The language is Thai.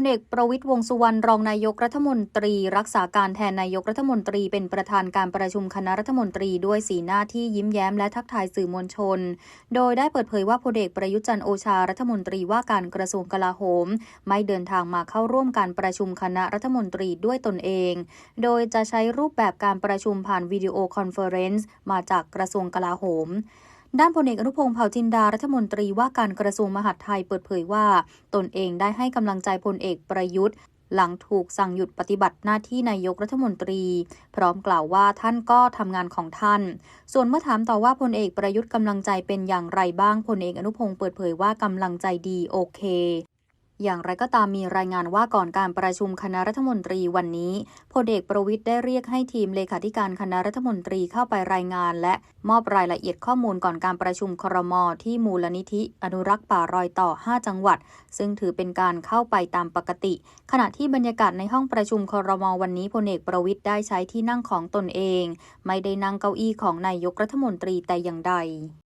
ลเอกประวิตยวงสุวรรณรองนายกรัฐมนตรี รักษาการแทนนายกรัฐมนตรีเป็นประธานการประชุมคณะรัฐมนตรีด้วยสีหน้าที่ยิ้มแย้มและทักทายสื่อมวลชน โดยได้เปิดเผยว่าพลเอกประยุจันโอชารัฐมนตรีว่าการกระทรวงกลาโหม ไม่เดินทางมาเข้าร่วมการประชุมคณะรัฐมนตรีด้วยตนเอง โดยจะใช้รูปแบบการประชุมผ่านวิดีโอคอนเฟอเรนซ์มาจากกระทรวงกลาโหม ด้านพลเอกอนุพงศ์เผ่าจินดารัฐมนตรีว่าการกระทรวงมหาดไทยเปิดเผยว่า ตนเองได้ให้กำลังใจพลเอกประยุทธ์หลังถูกสั่งหยุดปฏิบัติหน้าที่นายกรัฐมนตรี พร้อมกล่าวว่าท่านก็ทำงานของท่าน ส่วนเมื่อถามต่อว่าพลเอกประยุทธ์กำลังใจเป็นอย่างไรบ้างพลเอกอนุพงศ์เปิดเผยว่ากำลังใจดีโอเค อย่างไรก็ตามมีรายงานว่าก่อนการประชุมคณะรัฐมนตรีวันนี้พลเอกประวิทย์ได้เรียกให้ทีมเลขาธิการคณะรัฐมนตรีเข้าไปรายงาน และมอบรายละเอียดข้อมูลก่อนการประชุมครมที่มูลนิธิอนุรักษ์ป่ารอยต่อ 5 จังหวัด ซึ่งถือเป็นการเข้าไปตามปกติ ขณะที่บรรยากาศในห้องประชุมครมวันนี้พลเอกประวิทย์ได้ใช้ที่นั่งของตนเอง ไม่ได้นั่งเก้าอี้ของนายกรัฐมนตรีแต่อย่างใด